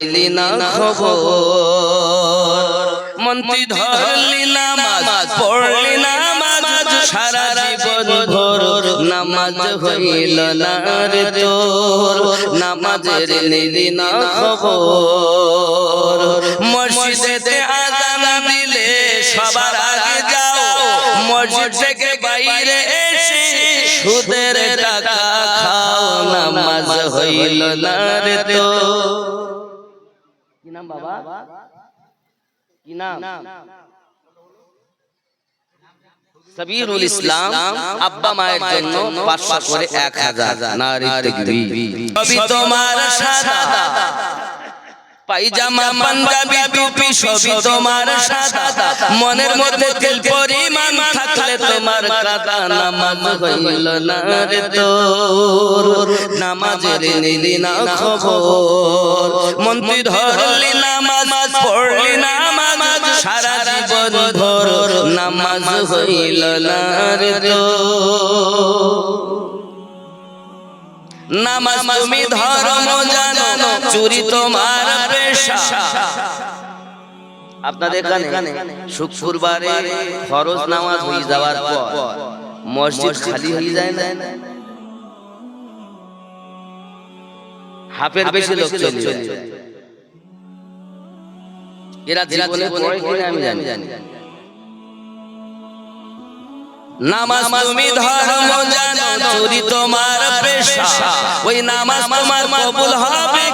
নিলি না খবর, মন্ত্রী ধরলি পড়লি নামাজ হইল না নিলি না খবর। মসজিদেতে আজান দিলে সবার আগে যাও মসজিদ থেকে বাইরে এসে সুদের টাকা খাও, নামাজ হইল না রে তোর। নাম বাবা কি নাম সাবিরুল ইসলাম আব্বা মায়ের জন্য পাঁচশো করে এক হাজার নারী তাকবীর সবই তোমার সাদা পাইজামা পাঞ্জাবি টুপি সবই তোমার সাদা। মনের মধ্যে তেল পরিমাণ থাকলে তোমার কাদা নামাজ হইল না রে তোর। নামাজের নিলি না খবর। মন্ত্রী ধরলি নামাজ পড়লি নামাজ সারা জীবন ভোর। নামাজ হইল না রে তোর। নামাজ তুমি ধর্ম জানো চুরি তোমার আপনাদের এখানে শুক্রবারে ফরজ নামাজ হয়ে যাওয়ার পর মসজিদ খালি হয়ে যায় না? হাফের বেশি লোক চলে। এরা জীবনে পড়ে কিনা আমি জানি। নামাজ তুমি ধর্ম জানো চুরি তোমার পেশা ওই নামাজ তোমার কবুল হবে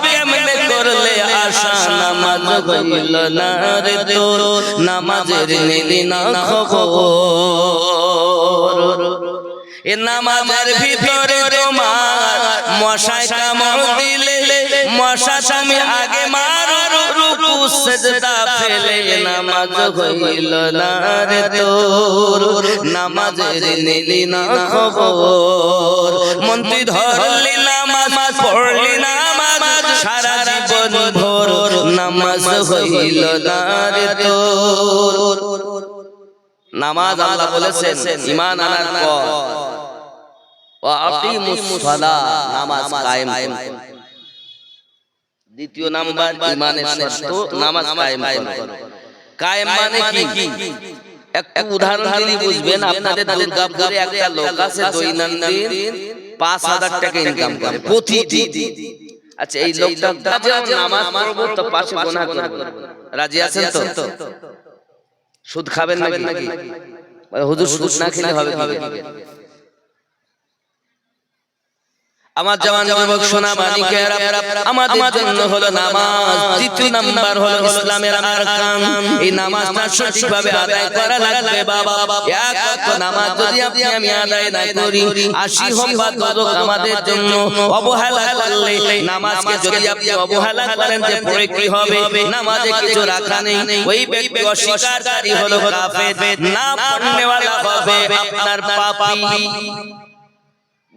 নামাজ মন্ত্রী ধরলি নামাজ পড়লি নামাজ হইল না তোর। নামাজ আল্লাহ বলেছেন ইমান আনার পর। ওয়া নামাজ কায়েম দ্বিতীয় নাম্বার নামাজ কায়েম করো। কায়েম মানে কি? উদাহরণ বুঝবেন, আপনাদের একটা লোক আছে দৈনন্দিন পাঁচ হাজার টাকা ইনকাম করে, প্রতিদিন। আচ্ছা এই লোকটা কাজে নামাজ পড়ব তো পাশে গোনা করব। রাজি আছেন তো? সুদ খাবেন নাকি? বলে, হুজুর সুদ না খেলে হবে হবে আমার জওয়ান যুবক সোনা মানিকেরা আমাদের জন্য হলো নামাজ। দ্বিতীয় নাম্বার হলো ইসলামের আরকান এই নামাজটা সঠিকভাবে আদায় করা লাগবে বাবা। এক ওয়াক্ত নামাজ যদি আপনি আমি আদায় না করি আশি হম্বা তদক আমাদের জন্য অবহেলা করলে নামাজকে যদি আপনি অবহেলা করেন যে পড়ে কি হবে নামাজে কিছু রাখা নেই ওই ব্যক্তি অস্বীকারী হলো কাফের। না পড়নেওয়ালা হবে আপনার পাপী।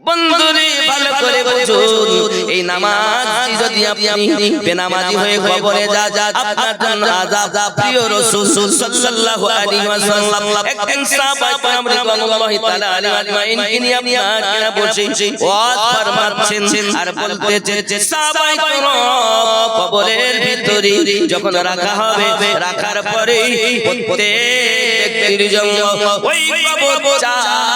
বন্ধুরে ভালো করে বুঝুন এই নামাজ যদি আপনি বেনামাজি হয়ে কবরে যা যা আপনার জন্য আযাব প্রিয় রাসূল সাল্লাল্লাহু আলাইহি ওয়াসাল্লাম একদিন সাহাবা کرام রিদওয়ানুল্লাহি তাআলা আলাইহিম আজমাইন তিনি আপনারা বসে ওয়াজ ফরমাচ্ছেন আর বলতেছেন সাহাবা کرام কবরের ভিতরে যখন রাখা হবে রাখার পরে প্রত্যেক ব্যক্তির জন্য ওই কবর চাপ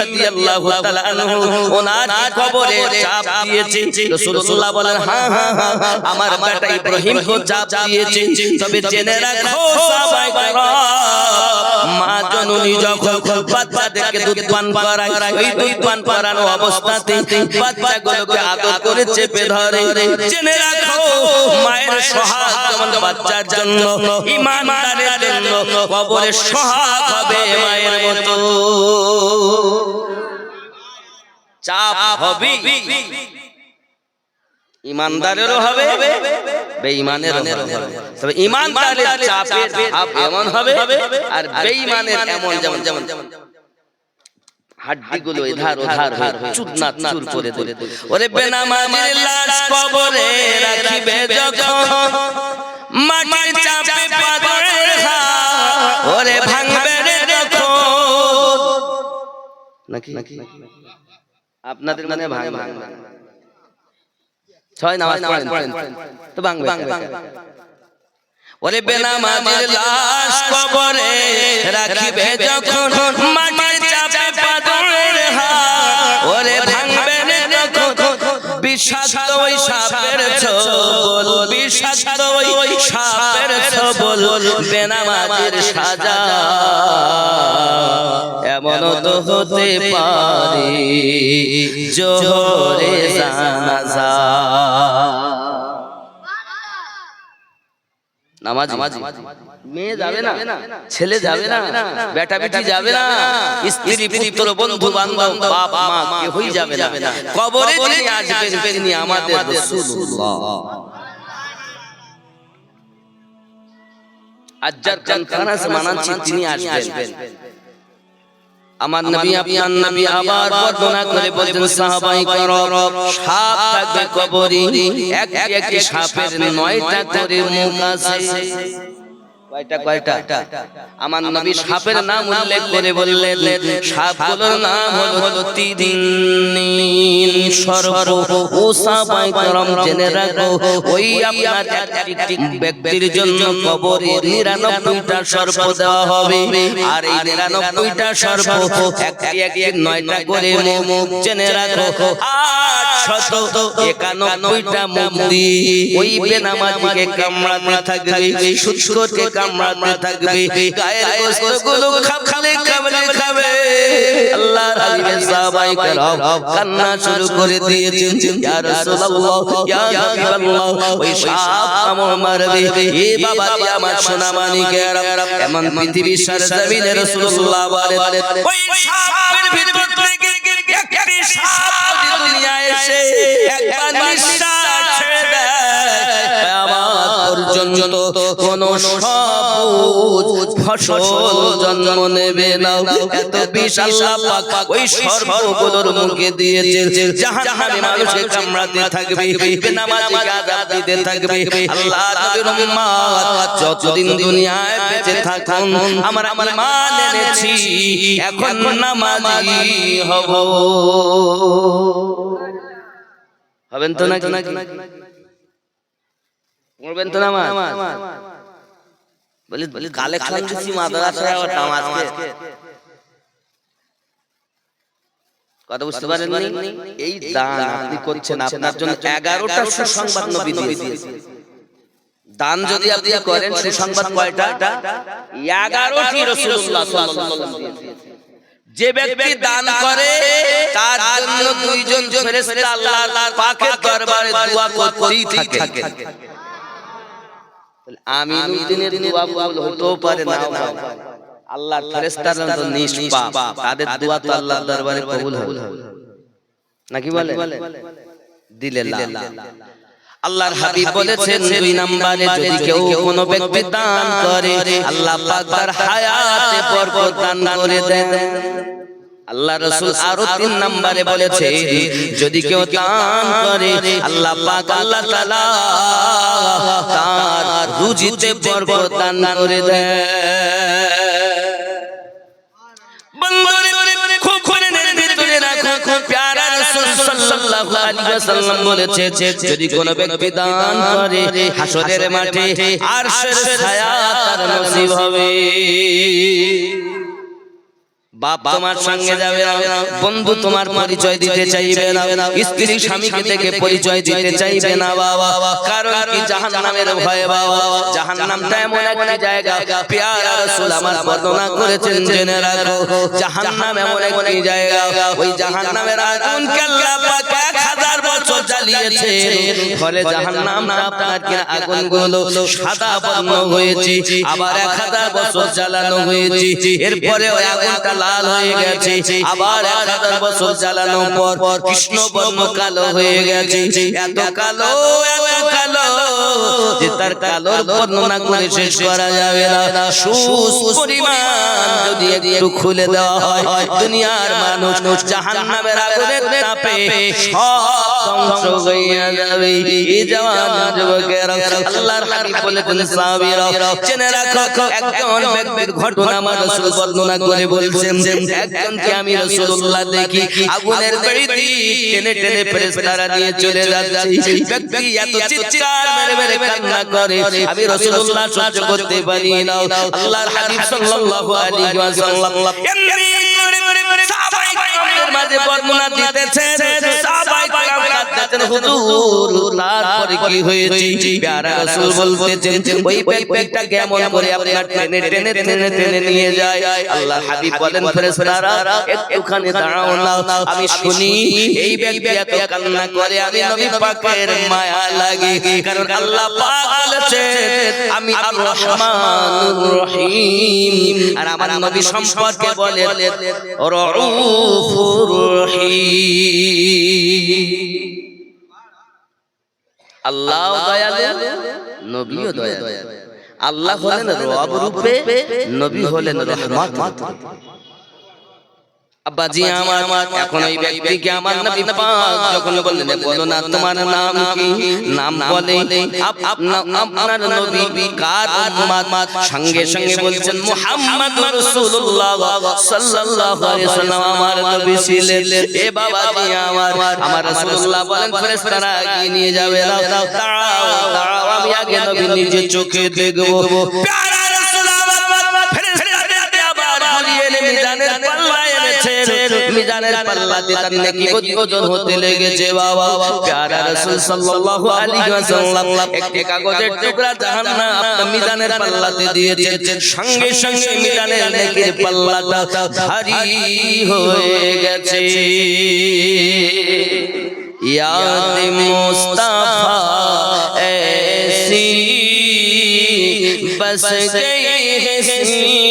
রাদিয়াল্লাহু তাআলা আনহু ওনার কবরে চাপ দিয়েছে রাসূলুল্লাহ বলেন হ্যাঁ হ্যাঁ হ্যাঁ আমার বেটা ইব্রাহিম কো চাপ দিয়েছে তবে জেনে রাখো সাহাবায়ে کرام মা জননী যখন বাচ্চাদেরকে দুধ পান করায় ওই দুধ পান করানো অবস্থাতে বাচ্চাগুলোকে আদর করে চেপে ধরে জেনে রাখো মায়ের সোহাগ যেমন বাচ্চার জন্য ইমানদারের জন্য কবরে সোহাগ হবে মায়ের মতো চাপ হবে। ইমানদারেরও হবে বেঈমানের হবে। তবে ইমানদারের চাপের ভাব এমন হবে আর বেঈমানের এমন যেমন যেমন হাড্ডিগুলো এধার ওধার চুর করে দেবে ওরে বেনামাজির লাশ কবরে রাখিবে যখন। মাটির চাপে পাথরের হাত। ওরে ভাঙবে নাকি? আপনাদের মানে ভাঙ ভাঙ ছয় নামাজ পড়েন। তো ভাঙবে। ওরে বেনামাজির লাশ কবরে রাখিবে যখন মাটির চাপে পাথরের হাত ওরে ভাঙবে রে যখন বিষাক্ত ওই সাপের ছবল বিষাক্ত ওই সাপের ছবল বেনামাজির সাজা। এমন তো হতে পারে। জোহরে জানাজা। নামাজ। মেয়ে যাবে না। ছেলে যাবে না। বেটা বেটি যাবে না। স্ত্রী পুত্র বন্ধু বান্ধব বাপ মা কেউই যাবে না। কবরে যিনি আসবেন তিনি আমাদের রাসূলুল্লাহ। আজ্জার কানখানা সে মানাচ্ছি তিনি আসবেন। আমার নবী আপনার নবী আবার বর্ণনা করে বলেন সাহাবাই করম সাপ থাকবে কবরে এক একটি সাপের নয়টা করে মুখ আছে। কয়টা কয়টা? আমার নবী সাপের নাম উল্লেখ করে বললেন সাপগুলোর নাম হলো তিন সর্ব ও সাহাবাই করম জেনে রাখো ওই আপনার একটি ব্যক্তির জন্য কবরে নিরানব্বইটা সর্প দেওয়া হবে। আর এই নিরানব্বইটা সর্প একটি একটি নয়টা করে মুখ জেনে রাখো। আট শত একানব্বইটা মুখ দিয়ে ওই বেনামাজিকে কামড়াতে থাকবে সুৎখোরকে কামড়াতে থাকবে গায়ের গোস্তগুলো খাবে খাবে খাবে আল্লাহ হাবিবের সাহাবাই کرام কান্না শুরু করে দিয়েছেন ইয়া রাসূলুল্লাহ ইয়া হাবিবাল্লাহ ওই সাপ কামড় মারবে এ বাবা দিয়ে আমার সোনা মানিকের এমন পৃথিবীর সরজমিনে রাসূলুল্লাহ বলেন ওই সাপের ভিতর থেকে এসে একবার নিঃশ্বাস ছেড়ে দেয়। কিয়ামত পর্যন্ত কোন সবুজ ফসল জন্ম নেবে না এত বিশাল পাক ওই সর্বগুলোর মুখে দিয়েছে। জাহান্নামে মানুষকে কামড়াতে থাকবে দিতে থাকবে। আল্লাহ নবীর উম্মত যতদিন দুনিয়ায় বেঁচে থাকুন আমার আমার মান এনেছি এখন নামাজি হব। হবেন তো নাকি? পড়বেন তো নামাজ। বলি বলি দিছি নামাজকে। কথা বুঝতে পারেন এই দান আপনি করছেন আপনার জন্য এগারোটা সুসংবাদ নবী দিয়েছে। দান যদি আপনি করেন সুসংবাদ কয়টা? এগারোটি রসুল্লাহ যে ব্যক্তি দান করে তার জন্য দুইজন ফেরেশতা আল্লাহর পাকের দরবারে দোয়া করতেই থাকে। আমি দিনের দোয়া কবুল হতেও পারে না। আল্লাহর ফেরেশতারা তো নিষ্পাপ। তাদের দোয়া তো আল্লাহর দরবারে কবুল হবে। নাকি বলে? দিলে আল্লাহর হাবিব বলেছেন দুই নম্বরে যদি কেউ কোনো ব্যক্তি দান করে আল্লাহ পাক তার হায়াতে বরকত দান করে দেন। আল্লাহ রসুল আরও তিন নম্বরে বলেছে যদি কেউ দান করে আল্লাহ পাক আল্লাহ তাআলা তার রুজিতে বরকত দান করে দেয় বন্ধুরে সাল্লাল্লাহু আলাইহি ওয়াসাল্লাম বলেছে যদি কোনো ব্যক্তি দান করে হাসরের মাঠে, আরশের ছায়া তার নসিব হবে। বাপ তোমার সঙ্গে যাবে না। বন্ধু তোমার পরিচয় দিতে চাইবে না। স্ত্রী স্বামীকে থেকে পরিচয় দিতে চাইবে না। বাবা কারণ কি জাহান্নামের ভয়ে বাবা। জাহান্নামটা এমন একটি জায়গা। পেয়ারা রাসূল আমার বর্ণনা করেছেন জেনে রাখো। জাহান্নাম এমন একটি জায়গা। ওই জাহান্নামের আগুনকে আল্লাহ পাক 1000 ফলে আপনার আগুনগুলো সাদা বর্ণ হয়েছে আবার 1000 বছর জ্বালানো হয়েছে এরপরে ওই আগুনটা লাল হয়ে গেছে আবার এক হাজার বছর জ্বালানোর পর কৃষ্ণ বর্ণ কালো হয়ে গেছে এত কালো এত কালো যে যে তার কালোর বর্ণনা করে শেষ করা যাবে না। সুস পরিমাণ যদি একটু খুলে দেওয়া হয় দুনিয়ার মানুষ জাহান্নামের আগুনের তাপে সব ধ্বংস হইয়া যাবে এই জওয়ান যুবকেরা আল্লাহর হাবিব বলেছেন সাহাবীরা জেনে রাখো একজন ব্যক্তির ঘটনা আমার রাসূল বর্ণনা করে বলছেন একজনকে আমি রাসূলুল্লাহ দেখি আগুনের বেড়িতে টেনে টেনে ফেরেশতারা নিয়ে চলে যাচ্ছে ব্যক্তি এত চিৎকার মেরে মেরে কান্না করে আমি রাসূলুল্লাহ সহ্য করতে পারি না আল্লাহর হাবিব সাল্লাল্লাহু আলাইহি ওয়াসাল্লাম। এমনি মাঝে বর্ণনা দিতেছেন সাহাবায়ে কেরাম কাঁদতেছেন হুজুর তারপরে কি হয়েছে? প্যারা রাসূল বলতেছেন ওই ব্যক্তিটা কেমন করে আপনার টেনে টেনে টেনে টেনে নিয়ে যায়। আল্লাহর হাবিব বলেন ফেরেশতারা একটুখানি দাঁড়াও না আমি শুনি এই ব্যক্তি এত কান্না করে আমি নবী পাকের মায়া লাগে কারণ আল্লাহ পাক বলেছেন আমি আর রহমানুর রহিম। আর আমার নবী সম্পর্কে বলেন রউফুর রহিম আল্লাহ দয়ালু নবীও দয়ালু। আল্লাহ হলেন রব রূপে নবী হলেন রহমত। আব্বাজি আমার এখন ওই ব্যক্তিকে আমার নবী পাক যখন বললেন বলো না তোমার নাম কি? নাম বলে আপনার নবী কার উম্মত সঙ্গে সঙ্গে বলছেন মুহাম্মদ রাসূলুল্লাহ সাল্লাল্লাহু আলাইহি সাল্লাম আমার নবী ছিলেন। এ বাবাজি আমার আমার রাসূলুল্লাহ বলেন ফেরেশতারা নিয়ে যাবে দাও দাঁড়াও আমি আগে নবী নিজে চোখে দেখব। প্যারা মিজানের পাল্লাতে তার নেকি ওজন হতে লেগেছে বাবা প্যারা রাসূল সাল্লাল্লাহু আলাইহি ওয়াসাল্লাম একটি কাগজের টুকরা জাহান্নাম আপনার মিজানের পাল্লাতে দিয়েছেন সঙ্গে সঙ্গে মিজানের নেকির পাল্লাটা ভারী হয়ে গেছে याद मुस्तफा ऐसी बस गई है